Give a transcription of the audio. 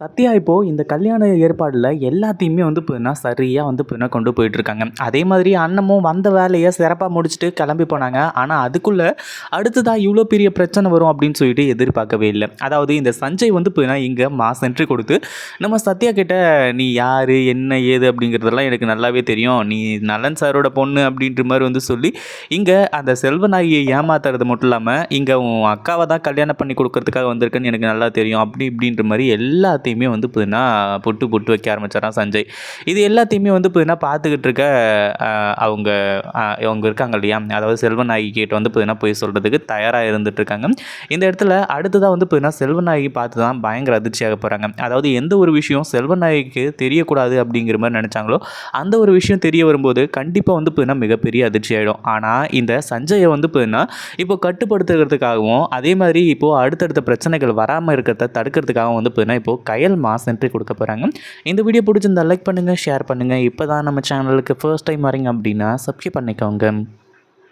சத்யா இப்போது இந்த கல்யாண ஏற்பாடில் எல்லாத்தையுமே வந்து பார்த்தீங்கன்னா சரியாக வந்து பார்த்தீங்கன்னா கொண்டு போயிட்டுருக்காங்க. அதே மாதிரி அண்ணமும் வந்த வேலையை சிறப்பாக முடிச்சுட்டு கிளம்பி போனாங்க. ஆனால் அதுக்குள்ளே அடுத்ததாக இவ்வளோ பெரிய பிரச்சனை வரும் அப்படின்னு சொல்லிட்டு எதிர்பார்க்கவே இல்லை. அதாவது இந்த சஞ்சய் வந்து பார்த்தீங்கன்னா இங்கே மாஸ் என்ட்ரி கொடுத்து நம்ம சத்யா கிட்ட நீ யார்? என்ன? ஏது? அப்படிங்கிறதெல்லாம் எனக்கு நல்லாவே தெரியும். நீ நலன் சாரோட பொண்ணு அப்படின்ற மாதிரி வந்து சொல்லி இங்கே அந்த செல்வநாயகியை ஏமாத்துறது மட்டும் இல்லாமல் இங்கே உன் அக்காவை தான் கல்யாணம் பண்ணி கொடுக்கறதுக்காக வந்திருக்குன்னு எனக்கு நல்லா தெரியும். அப்படி இப்படின்ற மாதிரி எல்லாத்தையும் வந்து பார்த்தீங்கன்னா பொட்டு பொட்டு வைக்க ஆரம்பிச்சாராம் சஞ்சய். இது எல்லாத்தையுமே வந்து பார்த்தீங்கன்னா பார்த்துக்கிட்டு இருக்க அவங்க அவங்க இருக்காங்க இல்லையா? அதாவது செல்வநாயகி கிட்ட வந்து பார்த்தீங்கன்னா போய் சொல்கிறதுக்கு தயாராக இருந்துட்டு இருக்காங்க. இந்த இடத்துல அடுத்ததாக வந்து பார்த்தீங்கன்னா செல்வநாயகி பார்த்து தான் பயங்கர அதிர்ச்சியாக போகிறாங்க அதாவது எந்த ஒரு விஷயம் செல்வநாயகிக்கு தெரியக்கூடாது அப்படிங்கிற மாதிரி நினச்சாங்களோ அந்த ஒரு விஷயம் தெரிய வரும்போது கண்டிப்பாக வந்து பார்த்தீங்கன்னா மிகப்பெரிய அதிர்ச்சி ஆகிடும் ஆனால் இந்த சஞ்சயை வந்து பார்த்தீங்கன்னா இப்போ கட்டுப்படுத்துறதுக்காகவும் அதே மாதிரி இப்போது அடுத்தடுத்த பிரச்சனைகள் வராமல் இருக்கிறத தடுக்கிறதுக்காகவும் வந்து பார்த்தீங்கன்னா இப்போது ட்ரையல் மாஸ் என்ட்ரி கொடுக்க போகிறாங்க இந்த வீடியோ பிடிச்சிருந்தா லைக் பண்ணுங்கள் ஷேர் பண்ணுங்கள் இப்போ தான் நம்ம சேனலுக்கு ஃபர்ஸ்ட் டைம் வரீங்க அப்படின்னா சப்ஸ்கிரைப் பண்ணிக்கோங்க.